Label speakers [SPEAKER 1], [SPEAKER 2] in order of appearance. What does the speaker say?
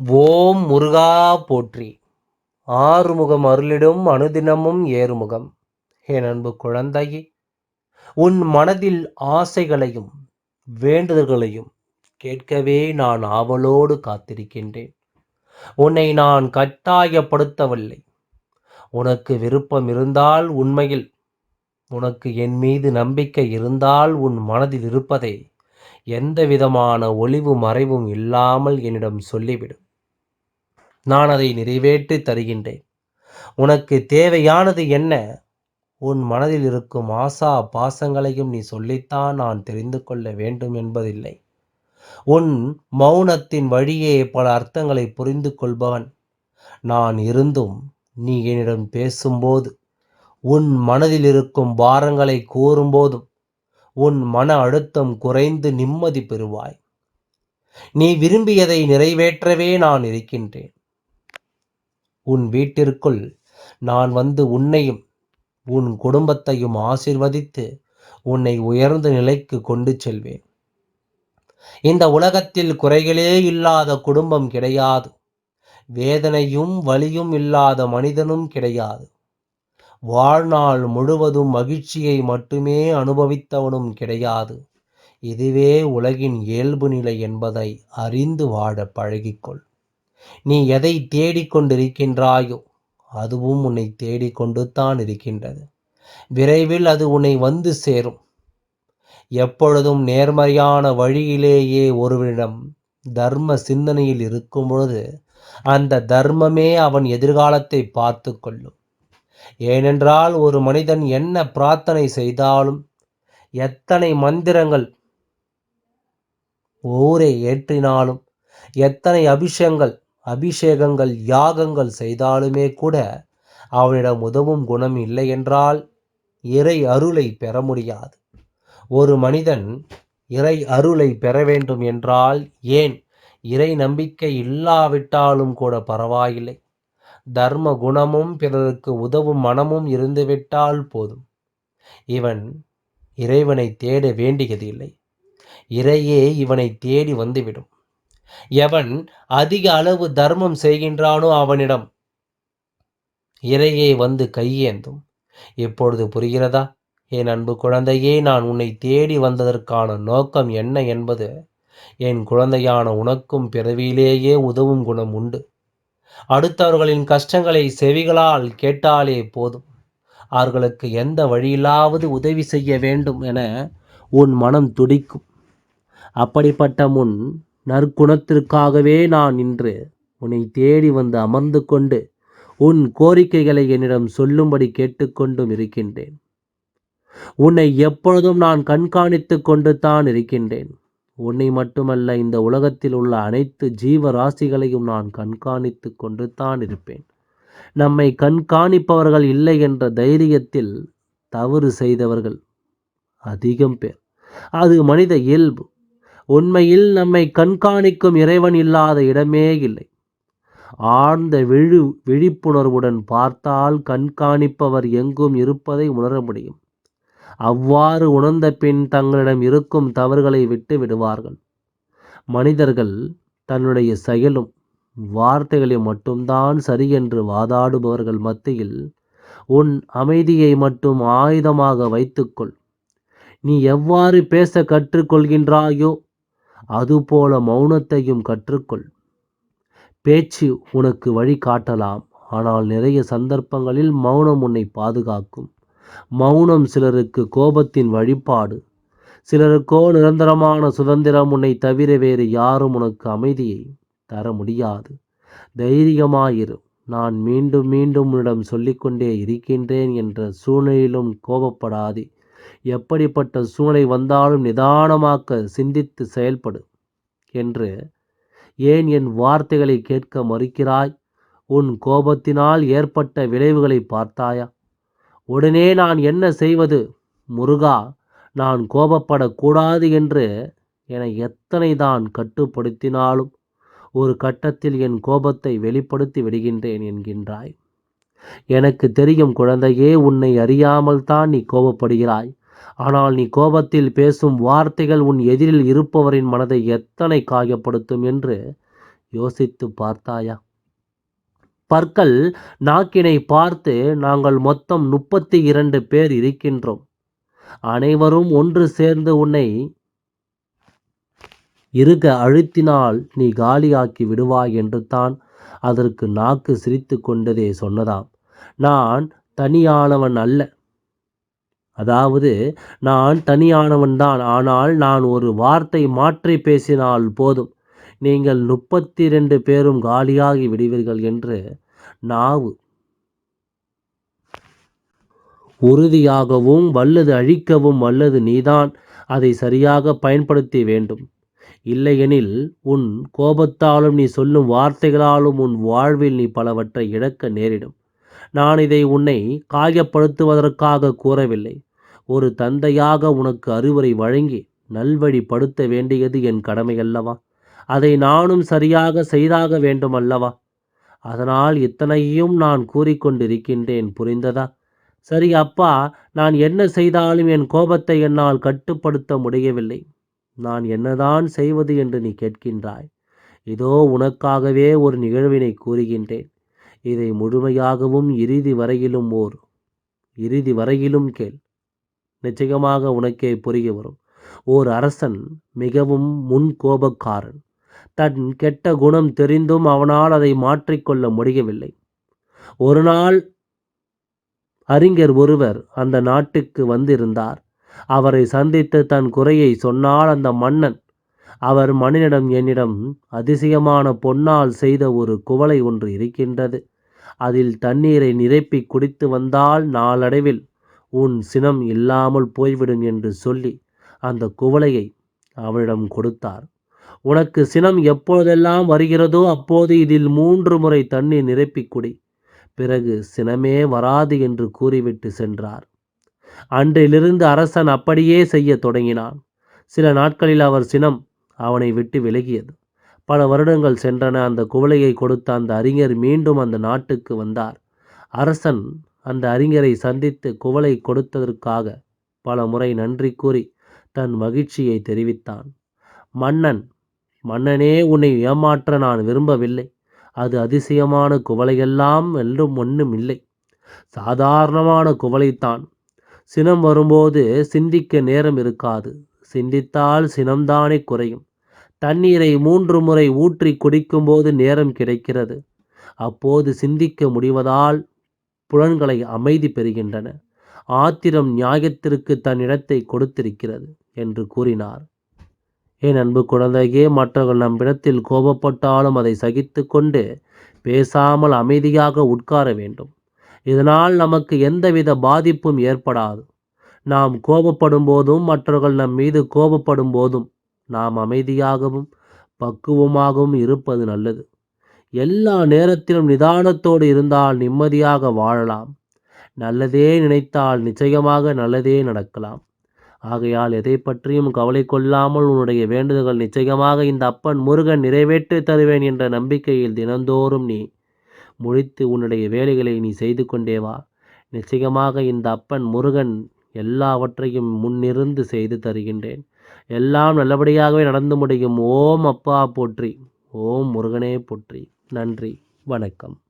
[SPEAKER 1] ஓம் முருகா போற்றி. ஆறுமுகம் அருளிடும் அனுதினமும் ஏறுமுகம். என் அன்பு குழந்தையே உன் மனதில் ஆசைகளையும் வேண்டுதல்களையும் கேட்கவே நான் ஆவலோடு காத்திருக்கின்றேன். உன்னை நான் கட்டாயப்படுத்தவில்லை. உனக்கு விருப்பம் இருந்தால் உண்மையில் உனக்கு என் மீது நம்பிக்கை இருந்தால் உன் மனதில் இருப்பதை எந்த விதமான ஒளிவு மறைவும் இல்லாமல் என்னிடம் சொல்லிவிடும் நான் அதை நிறைவேற்றி தருகின்றேன். உனக்கு தேவையானது என்ன? உன் மனதில் இருக்கும் ஆசா பாசங்களையும் நீ சொல்லித்தான் நான் தெரிந்து கொள்ள வேண்டும் என்பதில்லை. உன் மௌனத்தின் வழியே பல அர்த்தங்களை புரிந்து கொள்பவன். நான் இருந்தும் நீ என்னிடம் பேசும்போது உன் மனதில் இருக்கும் பாரங்களை கூறும்போதும் உன் மன அழுத்தம் குறைந்து நிம்மதி பெறுவாய். நீ விரும்பியதை நிறைவேற்றவே நான் இருக்கின்றேன். உன் வீட்டிற்குள் நான் வந்து உன்னையும் உன் குடும்பத்தையும் ஆசிர்வதித்து உன்னை உயர்ந்த நிலைக்கு கொண்டு செல்வேன். இந்த உலகத்தில் குறைகளே இல்லாத குடும்பம் கிடையாது. வேதனையும் வலியும் இல்லாத மனிதனும் கிடையாது. வாழ்நாள் முழுவதும் மகிழ்ச்சியை மட்டுமே அனுபவித்தவனும் கிடையாது. இதுவே உலகின் இயல்பு நிலை என்பதை அறிந்து வாழ பழகிக்கொள். நீ எதை தேடிக்கொண்டிருக்கின்றாயோ அதுவும் உன்னை தேடிக்கொண்டு தான் இருக்கின்றது. விரைவில் அது உன்னை வந்து சேரும். எப்பொழுதும் நேர்மறையான வழியிலேயே ஒருவரிடம் தர்ம சிந்தனையில் இருக்கும் பொழுது அந்த தர்மமே அவன் எதிர்காலத்தை பார்த்து கொள்ளும் ஏனென்றால் ஒரு மனிதன் என்ன பிரார்த்தனை செய்தாலும் எத்தனை மந்திரங்கள் ஊரை ஏற்றினாலும் எத்தனை அபிஷங்கள் அபிஷேகங்கள் யாகங்கள் செய்தாலுமே கூட அவனிடம் உதவும் குணம் இல்லை என்றால் இறை அருளை பெற முடியாது. ஒரு மனிதன் இறை அருளை பெற வேண்டும் என்றால் ஏன் இறை நம்பிக்கை இல்லாவிட்டாலும் கூட பரவாயில்லை. தர்ம குணமும் பிறருக்கு உதவும் மனமும் இருந்துவிட்டால் போதும். இவன் இறைவனை தேட வேண்டியதில்லை. இறையே இவனை தேடி வந்துவிடும். எவன் அதிக அளவு தர்மம் செய்கின்றானோ அவனிடம் இறையே வந்து கையேந்தும். இப்பொழுது புரிகிறதா? என் அன்பு குழந்தையே நான் உன்னை தேடி வந்ததற்கான நோக்கம் என்ன என்பது என் குழந்தையான உனக்கும் பிறவியிலேயே உதவும் குணம் உண்டு. அடுத்தவர்களின் கஷ்டங்களை செவிகளால் கேட்டாலே போதும். அவர்களுக்கு எந்த வழியிலாவது உதவி செய்ய வேண்டும் என உன் மனம் துடிக்கும். அப்படிப்பட்ட முன் நற்குணத்திற்காகவே நான் இன்று உன்னை தேடி வந்து அமர்ந்து கொண்டு உன் கோரிக்கைகளை என்னிடம் சொல்லும்படி கேட்டுக்கொண்டும் இருக்கின்றேன். உன்னை எப்பொழுதும் நான் கண்காணித்து கொண்டு தான் இருக்கின்றேன். உன்னை மட்டுமல்ல இந்த உலகத்தில் உள்ள அனைத்து ஜீவராசிகளையும் நான் கண்காணித்து கொண்டு தான் இருப்பேன். நம்மை கண்காணிப்பவர்கள் இல்லை என்ற தைரியத்தில் தவறு செய்தவர்கள் அதிகம் பேர். அது மனித இயல்பு. உண்மையில் நம்மை கண்காணிக்கும் இறைவன் இல்லாத இடமே இல்லை. ஆழ்ந்த விழு விழிப்புணர்வுடன் பார்த்தால் கண்காணிப்பவர் எங்கும் இருப்பதை உணர முடியும். அவ்வாறு உணர்ந்த பின் தங்களிடம் இருக்கும் தவறுகளை விட்டு விடுவார்கள். மனிதர்கள் தன்னுடைய செயலும் வார்த்தைகளை மட்டும்தான் சரி என்று வாதாடுபவர்கள் மத்தியில் உன் அமைதியை மட்டும் ஆயுதமாக வைத்துக்கொள். நீ எவ்வாறு பேச கற்றுக்கொள்கின்றாயோ அதுபோல மௌனத்தையும் கற்றுக்கொள். பேச்சு உனக்கு வழி காட்டலாம். ஆனால் நிறைய சந்தர்ப்பங்களில் மௌனம் உன்னை பாதுகாக்கும். மௌனம் சிலருக்கு கோபத்தின் வழிபாடு. சிலருக்கோ நிரந்தரமான சுதந்திரம் உன்னை தவிர வேறு யாரும் உனக்கு அமைதியை தர முடியாது. தைரியமாயிரு. நான் மீண்டும் மீண்டும் உன்னிடம் சொல்லிக்கொண்டே இருக்கின்றேன் என்ற சூழ்நிலையிலும் கோபப்படாதே. எப்படிப்பட்ட சூழ்நிலை வந்தாலும் நிதானமாக்க சிந்தித்து செயல்படு என்று ஏன் என் வார்த்தைகளை கேட்க மறுக்கிறாய்? உன் கோபத்தினால் ஏற்பட்ட விளைவுகளை பார்த்தாயா? உடனே நான் என்ன செய்வது? முருகா நான் கோபப்படக்கூடாது என்று என எத்தனை தான் கட்டுப்படுத்தினாலும் ஒரு கட்டத்தில் என் கோபத்தை வெளிப்படுத்தி விடுகின்றேன் என்கின்றாய். எனக்கு தெரியும் குழந்தையே உன்னை அறியாமல் தான் நீ கோபப்படுகிறாய். ஆனால் நீ கோபத்தில் பேசும் வார்த்தைகள் உன் எதிரில் இருப்பவரின் மனதை எத்தனை காயப்படுத்தும் என்று யோசித்து பார்த்தாயா? பற்கள் நாக்கினை பார்த்து நாங்கள் மொத்தம் முப்பத்தி இரண்டு பேர் இருக்கின்றோம். அனைவரும் ஒன்று சேர்ந்து உன்னை இருக அழுத்தினால் நீ காலியாக்கி விடுவாய் என்று தான் அதற்கு நாக்கு சிரித்து கொண்டதே சொன்னதாம். நான் தனியானவன் அல்ல. அதாவது நான் தனியானவன்தான் ஆனால் நான் ஒரு வார்த்தை மாற்றி பேசினால் போதும். நீங்கள் முப்பத்தி ரெண்டு பேரும் காலியாகி விடுவீர்கள் என்று நாவு. உறுதியாகவும் வல்லது அழிக்கவும் வல்லது நீதான் அதை சரியாக பயன்படுத்தி வேண்டும். இல்லையெனில் உன் கோபத்தாலும் நீ சொல்லும் வார்த்தைகளாலும் உன் வாழ்வில் நீ பலவற்றை இழக்க நேரிடும். நான் இதை உன்னை காயப்படுத்துவதற்காக கூறவில்லை. ஒரு தந்தையாக உனக்கு அறிவுரை வழங்கி நல்வழிப்படுத்த வேண்டியது என் கடமை அல்லவா அதை நானும் சரியாக செய்தாக வேண்டும் அல்லவா அதனால் இத்தனையும் நான் கூறிக்கொண்டிருக்கின்றேன் புரிந்ததா? சரி அப்பா நான் என்ன செய்தாலும் என் கோபத்தை என்னால் கட்டுப்படுத்த முடியவில்லை. நான் என்னதான் செய்வது என்று நீ கேட்கின்றாய். இதோ உனக்காகவே ஒரு நிகழ்வினை கூறுகின்றேன். இதை முழுமையாகவும் இறுதி வரையிலும் ஓர் இறுதி வரையிலும் கேள். நிச்சயமாக உனக்கே புரிய வரும். ஓர் அரசன் மிகவும் முன் கோபக்காரன். தன் கெட்ட குணம் தெரிந்தும் அவனால் அதை மாற்றிக்கொள்ள முடியவில்லை. ஒரு நாள் அறிஞர் ஒருவர் அந்த நாட்டுக்கு வந்திருந்தார். அவரை சந்தித்து தன் குறையை சொன்னால் அந்த மன்னன் அவர் மன்னனிடம் என்னிடம் அதிசயமான பொன்னால் செய்த ஒரு குவளை ஒன்று இருக்கின்றது. அதில் தண்ணீரை நிரப்பி குடித்து வந்தால் நாளடைவில் உன் சினம் இல்லாமல் போய்விடும் என்று சொல்லி அந்த குவளையை அவனிடம் கொடுத்தார். உனக்கு சினம் எப்பொழுதெல்லாம் வருகிறதோ அப்போது இதில் மூன்று முறை தண்ணீர் நிரப்பிக் குடி. பிறகு சினமே வராது என்று கூறிவிட்டு சென்றார். அன்றிலிருந்து அரசன் அப்படியே செய்ய தொடங்கினான். சில நாட்களில் அவர் சினம் அவனை விட்டு விலகியது. பல வருடங்கள் சென்றன. அந்த குவளையை கொடுத்த அந்த அறிஞர் மீண்டும் அந்த நாட்டுக்கு வந்தார். அரசன் அந்த அறிஞரை சந்தித்து குவளை கொடுத்ததற்காக பல முறை நன்றி கூறி தன் மகிழ்ச்சியை தெரிவித்தான். மன்னன் மன்னனே உன்னை ஏமாற்ற நான் விரும்பவில்லை. அது அதிசயமான குவளையெல்லாம் என்றும் ஒன்றும் இல்லை சாதாரணமான குவளைத்தான் சினம் வரும்போது சிந்திக்க நேரம் இருக்காது. சிந்தித்தால் சினம்தானே குறையும். தண்ணீரை மூன்று முறை ஊற்றி குடிக்கும்போது நேரம் கிடைக்கிறது. அப்போது சிந்திக்க முடிவதால் புலன்களை அமைதி பெறுகின்றன. ஆத்திரம் நியாயத்திற்கு தன் இடத்தை கொடுத்திருக்கிறது என்று கூறினார். என் அன்பு குழந்தையே மற்றவர்கள் நம்மிடத்தில் கோபப்பட்டாலும் அதை சகித்து கொண்டு பேசாமல் அமைதியாக உட்கார வேண்டும். இதனால் நமக்கு எந்தவித பாதிப்பும் ஏற்படாது. நாம் கோபப்படும் போதும் மற்றவர்கள் நம் மீது கோபப்படும் போதும் நாம் அமைதியாகவும் பக்குவமாகவும் இருப்பது நல்லது. எல்லா நேரத்திலும் நிதானத்தோடு இருந்தால் நிம்மதியாக வாழலாம். நல்லதே நினைத்தால் நிச்சயமாக நல்லதே நடக்கலாம். ஆகையால் எதை பற்றியும் கவலை கொள்ளாமல் உன்னுடைய வேண்டுதல்கள் நிச்சயமாக இந்த அப்பன் முருகன் நிறைவேற்றி தருவேன் என்ற நம்பிக்கையில் தினந்தோறும் நீ முழித்து உன்னுடைய வேலைகளை நீ செய்து கொண்டே வா. நிச்சயமாக இந்த அப்பன் முருகன் எல்லாவற்றையும் முன்னிருந்து செய்து தருகின்றேன். எல்லாம் நல்லபடியாகவே நடந்து முடியும். ஓம் அப்பா போற்றி. ஓம் முருகனே போற்றி. நன்றி. வணக்கம்.